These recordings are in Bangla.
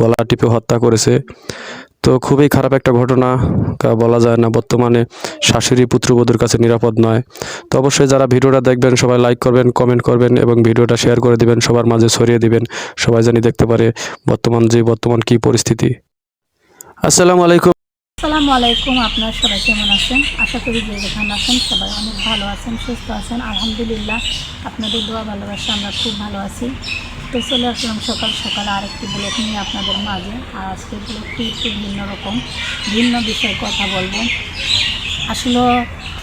গলা টিপে হত্যা করেছে। তো খুবই খারাপ একটা ঘটনা বলা যায় না, বর্তমানে শাশুড়ি পুত্রবধূর কাছে নিরাপদ নয়। তো অবশ্যই যারা ভিডিওটা দেখবেন, সবাই লাইক করবেন কমেন্ট করবেন এবং ভিডিওটা শেয়ার করে দিবেন, সবার মাঝে ছড়িয়ে দিবেন। সবাই জানি দেখতে পারে বর্তমান যে বর্তমান কি পরিস্থিতি। আসসালামু আলাইকুম। আসসালামু আলাইকুম, আপনার সবাই কেমন আছেন? আশা করি যে যেখানে আছেন সবাই অনেক ভালো আছেন, সুস্থ আছেন। আলহামদুলিল্লাহ, আপনাদের দোয়া ভালোবাসা আমরা খুব ভালো আছি। তো চলে আসলাম সকাল সকাল আরেকটি ব্লগ নিয়ে আপনাদের মাঝে। আর আজকে ব্লগটি একটু ভিন্ন রকম, ভিন্ন বিষয়ে কথা বলব। আসলে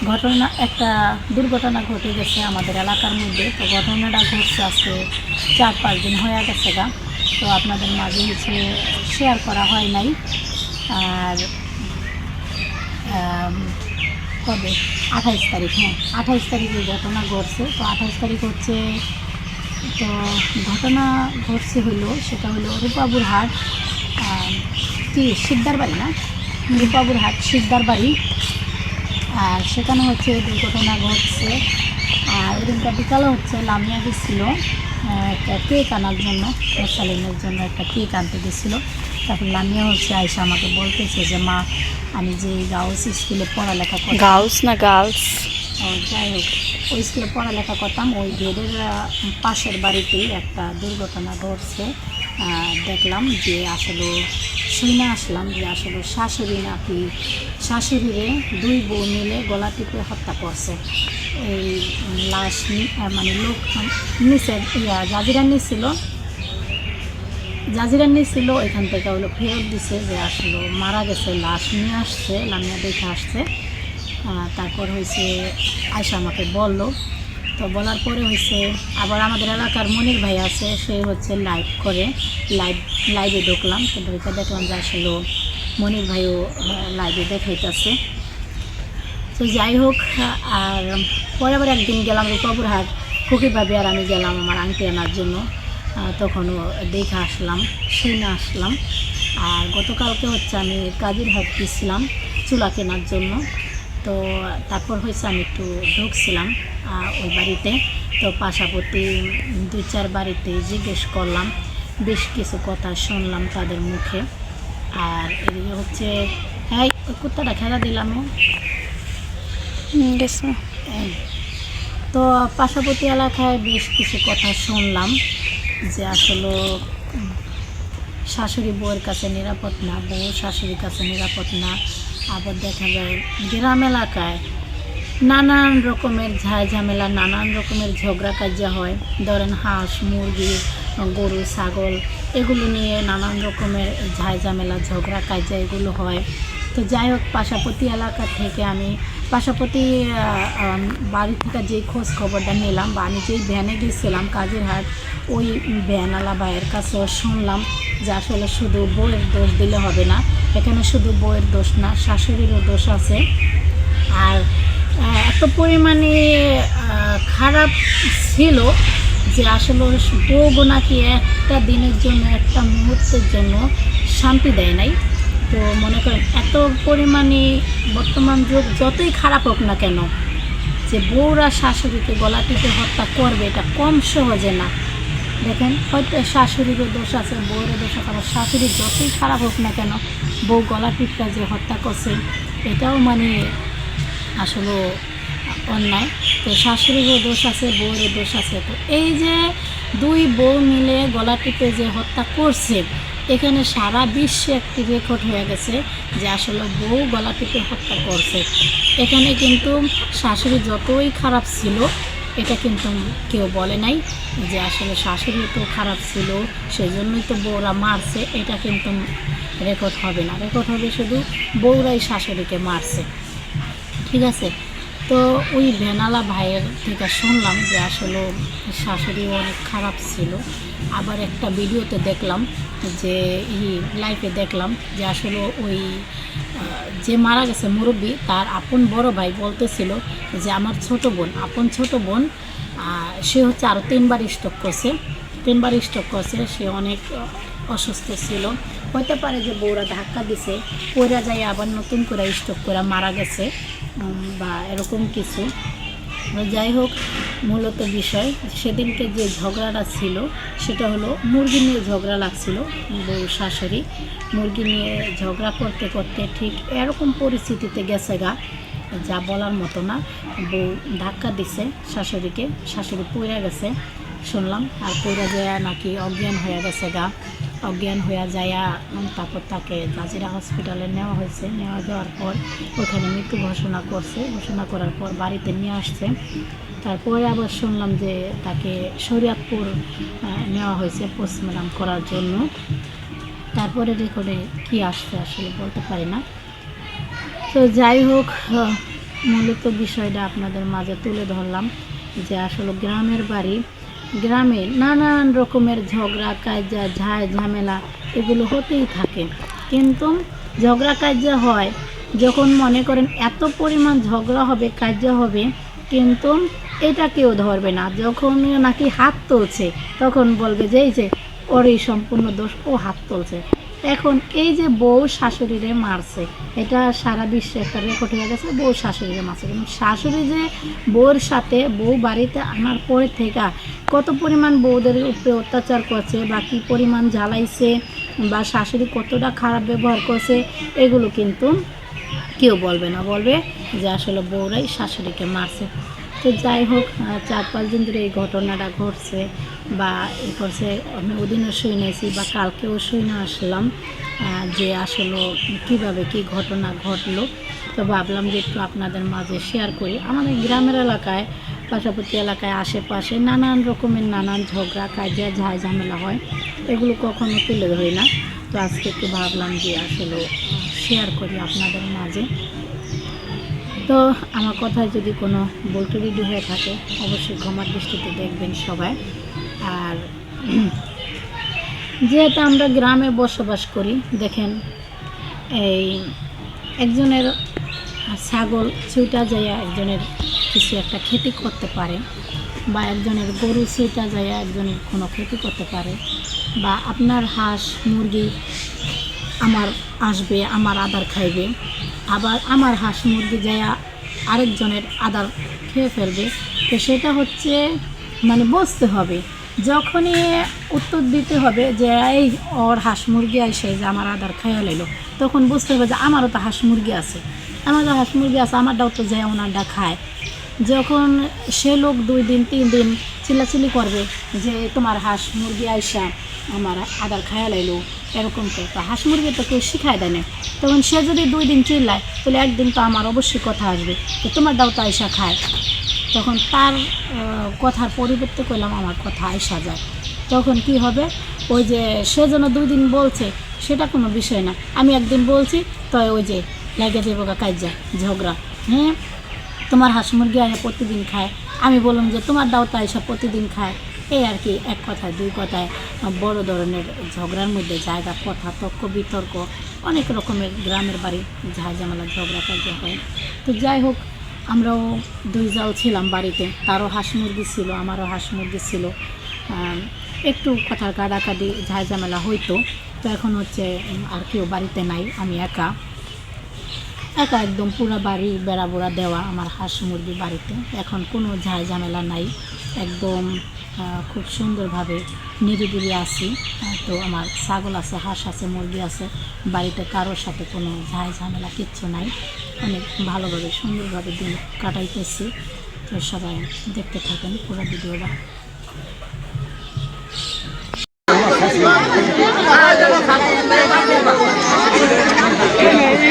ঘটনা, একটা দুর্ঘটনা ঘটে গেছে আমাদের এলাকার মধ্যে। তো ঘটনাটা ঘটছে আজকে চার পাঁচ দিন হয়ে গেছে গা। তো আপনাদের মাঝে হচ্ছে শেয়ার করা হয় নাই। আর কবে? আঠাইশ তারিখ হ্যাঁ আঠাইশ তারিখে ঘটনা ঘটছে। তো আঠাইশ তারিখ হচ্ছে তো ঘটনা ঘটছে হলো সেটা হলো রূপাবুর হাট কি শিকদার বাড়ি না? রূপাবুর হাট শিকদার বাড়ি। আর সেখানে হচ্ছে দুর্ঘটনা ঘটছে। আর এদিনটা বিকালে হচ্ছে লামিয়া গেছিল একটা কেক আনার জন্য সালিমের জন্য একটা কেক আনতে গেছিল। তারপর লামিয়া হচ্ছে আয়সা আমাকে বলতেছে যে মা আমি যে গার্লস স্কুলে পড়ালেখা করি গার্লস না গার্লস? ও, যাই হোক। ওই স্কুলে পড়ালেখা করতাম, ওই গেটের পাশের বাড়িতেই একটা দুর্ঘটনা ঘটছে। দেখলাম যে আসলে শুনে আসলাম যে আসলে শাশুড়ি নাকি, শাশুড়িরে দুই বউ মিলে গলা টিপে হত্যা করছে। এই লাশ মানে লোক নিচে জাজিরা নিছিল। জাজিরা নিয়েছিল এখান থেকে হলো ফেরত দিছে যে আসলে মারা গেছে, লাশ নিয়ে আসছে, লামিয়া দেখে আসছে। তারপর হয়েছে আয়সা আমাকে বলল। তো বলার পরে হয়েছে, আবার আমাদের এলাকার মনির ভাই আছে, সে হচ্ছে লাইভ করে লাইভ লাইভে ঢুকলাম। তো ঢুকে দেখলাম যে আসলে মনির ভাইও লাইভে দেখাইতেছে। তো যাই হোক, আর পরে আবার একদিন গেলাম রূপাপুর হাট। খুকি ভাবি আর আমি গেলাম আমার আংটি আনার জন্য। তখনও দেখে আসলাম, শুনে আসলাম। আর গতকালকে হচ্ছে আমি কাজীর হাট গেছিলাম চুলা কেনার জন্য। তো তারপর হয়েছে আমি একটু ঢুকছিলাম ওই বাড়িতে। তো পাশাপাশি দুই চার বাড়িতে জিজ্ঞেস করলাম বেশ কিছু কথা শুনলাম তাদের মুখে। আর এদিকে হচ্ছে হ্যাঁ ওই কুত্তাটা খেলা দিলাম। তো পার্শ্ববর্তী এলাকায় বেশ কিছু কথা শুনলাম যে আসলে শাশুড়ি বউয়ের কাছে নিরাপদ না বউ শাশুড়ির কাছে নিরাপদ না। আবার দেখা যায় গ্রাম এলাকায় নানান রকমের ঝামেলা, নানান রকমের ঝগড়া কাজা হয়। ধরেন হাঁস, মুরগি, গরু, ছাগল, এগুলো নিয়ে নানান রকমের ঝামেলা, ঝগড়া কাজা এগুলো হয়। তো যাই হোক পাশাপতি এলাকা থেকে আমি পাশাপাশি বাড়ি থেকে যেই খোঁজ খবরটা নিলাম বা আমি যেই ভ্যানে গেছিলাম কাজের হাট, ওই ভ্যানওয়ালা ভাইয়ের কাছেও শুনলাম যে আসলে শুধু বউয়ের দোষ দিলে হবে না, এখানে শুধু বউয়ের দোষ না, শাশুড়িরও দোষ আছে। আর এত পরিমাণে খারাপ ছিল যে আসলে বউ নাকি একটা দিনের জন্য, একটা মুহূর্তের জন্য শান্তি দেয় নাই। তো মনে করেন, এত পরিমাণে বর্তমান যুগ যতই খারাপ হোক না কেন, যে বউরা শাশুড়িকে গলা টিপে হত্যা করবে, এটা কম সহজে না। দেখেন, হয়তো শাশুড়িরও দোষ আছে বউয়েরও দোষ আছে, আবার শাশুড়ি যতই খারাপ হোক না কেন, বউ গলা টিপটা যে হত্যা করছে, এটাও মানে আসলে অন্যায়। তো শাশুড়িরও দোষ আছে বউয়েরও দোষ আছে। তো এই যে দুই বউ মিলে গলা টিপে যে হত্যা করছে এখানে সারা বিশ্বে একটি রেকর্ড হয়ে গেছে যে আসলে বউ গলা টিপে হত্যা করছে। এখানে কিন্তু শাশুড়ি যতই খারাপ ছিল, এটা কিন্তু কেউ বলে নাই যে আসলে শাশুড়ি তো খারাপ ছিল সেই জন্যই তো বউরা মারছে, এটা কিন্তু রেকর্ড হবে না। রেকর্ড হবে শুধু বউরাই শাশুড়িকে মারছে। ঠিক আছে? তো ওই ভেনালা ভাইয়ের থেকে শুনলাম যে আসলে শাশুড়ি অনেক খারাপ ছিল, আবার একটা ভিডিওতে দেখলাম যে ই লাইফে দেখলাম যে আসলে ওই যে মারা গেছে মুরব্বী, তার আপন বড় ভাই বলতেছিল যে আমার ছোট বোন, আপন ছোট বোন সে হচ্ছে আরও তিনবার স্ট্রোক করছে, তিনবার স্ট্রোক করছে, সে অনেক অসুস্থ ছিল। হতে পারে যে বউরা ধাক্কা দিছে পড়া যায় আবার নতুন করে স্ট্রোক করে মারা গেছে। বা এরকম কিছু। যাই হোক, মূলত বিষয়, সেদিনকে যে ঝগড়াটা ছিল, সেটা হলো মুরগি নিয়ে ঝগড়া লাগছিল, বউ শাশুড়ি। মুরগি নিয়ে ঝগড়া করতে করতে ঠিক এরকম পরিস্থিতিতে গেছে গা, যা বলার মতো না। বউ ধাক্কা দিছে শাশুড়িকে, শাশুড়ি পইরা গেছে, শুনলাম। আর পইরা যায় নাকি অজ্ঞান হয়ে গেছে গা। অজ্ঞান হয়ে যায়া তারপর তাকে নাজিরা হসপিটালে নেওয়া হয়েছে। নেওয়া যাওয়ার পর ওখানে মৃত্যু ঘোষণা করছে। ঘোষণা করার পর বাড়িতে নিয়ে আসছে। তারপরে আবার শুনলাম যে তাকে শরিয়াতপুর নেওয়া হয়েছে পোস্টমর্টম করার জন্য। তারপরে রেকর্ডে কি আসছে আসলে বলতে পারি না। তো যাই হোক মূলত বিষয়টা আপনাদের মাঝে তুলে ধরলাম যে আসলে গ্রামের বাড়ি গ্রামে নানান রকমের ঝগড়া কাজা ঝায়, ঝামেলা এগুলো হতেই থাকে। কিন্তু ঝগড়া কাজা হয় যখন মনে করেন এত পরিমাণ ঝগড়া হবে কাজা হবে, কিন্তু এটা কেউ ধরবে না। যখন নাকি হাত তুলছে, তখন বলবে যে, এই যে, ওর সম্পূর্ণ দোষ, ও হাত তুলছে। এখন এই যে বউ শাশুড়িরে মারছে, এটা সারা বিশ্বে একটা রেকর্ড হয়ে গেছে, বউ শাশুড়িরে মারছে। কিন্তু শাশুড়ি যে বউর সাথে বউ বাড়িতে আনার পরে থেকে কত পরিমাণ বউদের উপরে অত্যাচার করছে বা কী পরিমাণ জ্বালাইছে বা শাশুড়ি কতটা খারাপ ব্যবহার করছে, এগুলো কিন্তু কেউ বলবে না। বলবে যে আসলে বউরাই শাশুড়িকে মারছে। তো যাই হোক চার পাঁচ দিন ধরে এই ঘটনাটা ঘটছে বা এ করছে। আমি ওদিনও শুই নিয়েছি বা কালকেও শুই না আসলাম যে আসলে কীভাবে কি ঘটনা ঘটলো। তো ভাবলাম যে একটু আপনাদের মাঝে শেয়ার করি। আমাদের গ্রামের এলাকায় পাশাপাশি এলাকায়, আশেপাশে নানান রকমের নানান ঝগড়া, কাজিয়া, ঝাই ঝামেলা হয়। এগুলো কখনো তুলে ধরি না। তো আজকে একটু ভাবলাম যে আসলে শেয়ার করি আপনাদের মাঝে। তো আমার কথায় যদি কোনো বল্টুরিডি হয়ে থাকে, অবশ্যই ক্ষমার দৃষ্টিতে দেখবেন সবাই। আর যেহেতু আমরা গ্রামে বসবাস করি, দেখেন এই একজনের ছাগল ছুটা যাইয়া একজনের কিছু একটা ক্ষতি করতে পারে, বা একজনের গরু ছুটা যাইয়া একজনের কোনো ক্ষতি করতে পারে, বা আপনার হাঁস, মুরগি আমার আসবে, আমার আদার খাইবে। আবার আমার হাঁস মুরগি যায় আরেকজনের আদার খেয়ে ফেলবে। তো সেটা হচ্ছে মানে বসতে হবে। যখনই উত্তর দিতে হবে যে, এই ওর হাঁস মুরগি আসে যে আমার আদার খাইয়া লাইলো। তখন বুঝতে হবে যে, আমারও তো হাঁস মুরগি আছে। আমারও হাঁস মুরগি আছে, আমারটাও তো যায় ওনারটা খায়। যখন সে লোক দুই দিন, তিন দিন চিল্লাচিল্লি করবে যে, তোমার হাঁস মুরগি আইসা, আমার আদার খায়া লাইলো। এরকম তো। হাঁস মুরগি তো কেউ শিখায় দেয় না তখন সে যদি দুই দিন চিল্লায়, তাহলে একদিন তো আমার অবশ্যই কথা আসবে তো তোমার দাও তো আইসা খায়। তখন তার কথার পরিবর্তে করলাম আমার কথা আইসা যায়। তখন কি হবে? ওই যে সে যেন দুই দিন বলছে, সেটা কোনো বিষয় না। আমি একদিন বলছি তো ওই যে লাগে কাজা ঝগড়া। হ্যাঁ তোমার হাঁস মুরগি আয় প্রতিদিন খায়। আমি বললাম যে তোমার দাও তো এসব প্রতিদিন খায়। এই আর কি, এক কথায়, দুই কথায়, বড় ধরনের ঝগড়ার মধ্যে জায়গা, কথা, তর্ক, বিতর্ক, অনেক রকমের গ্রামের বাড়ি ঝামেলা, ঝগড়া কাজা হয়। তো যাই হোক, আমরাও দুই জাল ছিলাম বাড়িতে, তারও হাঁস মুরগি ছিল, আমারও হাঁস মুরগি ছিল। একটু কথার কাটাকাটি ঝামেলা হইতো। তো এখন হচ্ছে, আর কেউ বাড়িতে নাই, আমি একা। একা একদম পুরো বাড়ি বেড়া বোড়া দেওয়া আমার হাঁস মুরগি বাড়িতে। এখন কোনো ঝামেলা নাই, একদম খুব সুন্দরভাবে নিরিবিলি আছি। তো আমার ছাগল আছে, হাঁস আছে, মুরগি আছে। বাড়িতে কারোর সাথে কোনো ঝাই ঝামেলা, কিচ্ছু নাই। অনেক ভালোভাবে, সুন্দরভাবে দিন কাটাইতেছি। তো সবাই দেখতে থাকেন পুরো ভিডিওটা।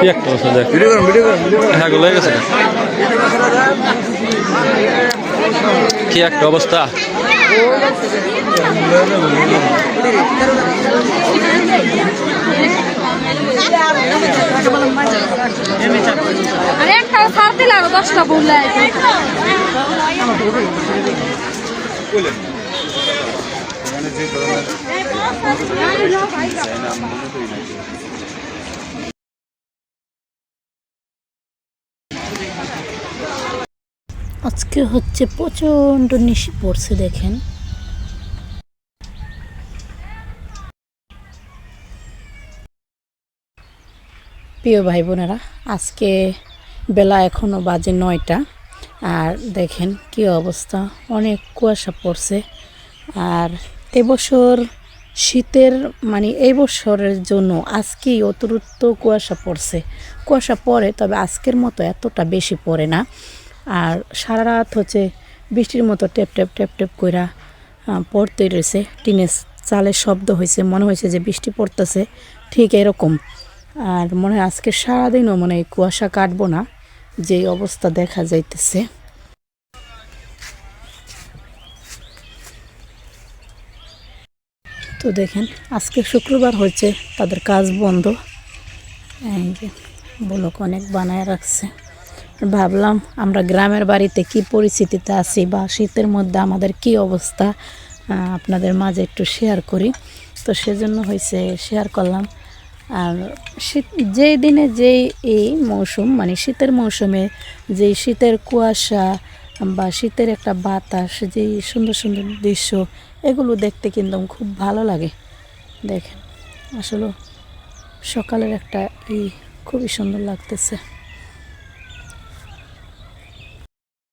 কি একটা অবস্থা দেখ। হ্যাঁ গেছে কি একটা অবস্থা? আরে একটা ছাড় দিলে আরও দশটা বললে যে আজকে হচ্ছে প্রচণ্ড নিশি পড়ছে, দেখেন। প্রিয় ভাই বোনেরা, আজকে বেলা এখনও বাজে নয়টা, আর দেখেন কি অবস্থা। অনেক কুয়াশা পড়ছে, আর এবছর শীতের মানে এই বছরের জন্য আজকেই অতিরিক্ত কুয়াশা পড়ছে। কুয়াশা পড়ে, তবে আজকের মতো এতটা বেশি পড়ে না। আর সারা রাত হচ্ছে বৃষ্টির মতো টেপ টেপ টেপ টেপ কইরা পড়তে রয়েছে টিনের চালের শব্দ হয়েছে মনে হয়েছে যে বৃষ্টি পড়তেছে, ঠিক এরকম। আর মনে হয় আজকে সারাদিনও মনে হয় কুয়াশা কাটবো না যে অবস্থা দেখা যাইতেছে। তো দেখেন, আজকে শুক্রবার হয়েছে, তাদের কাজ বন্ধ। এই যে, ব্লক অনেক বানায় রাখছে। ভাবলাম, আমরা গ্রামের বাড়িতে কি পরিস্থিতিতে আছি বা শীতের মধ্যে আমাদের কি অবস্থা আপনাদের মাঝে একটু শেয়ার করি। তো সেজন্য হয়েছে শেয়ার করলাম। আর শীত যেই দিনে যেই এই মৌসুম মানে শীতের মৌসুমে যেই শীতের কুয়াশা বা শীতের একটা বাতাস, যেই সুন্দর সুন্দর দৃশ্য, এগুলো দেখতে কিন্তু খুব ভালো লাগে। দেখেন, আসলে সকালের একটা ই খুবই সুন্দর লাগতেছে।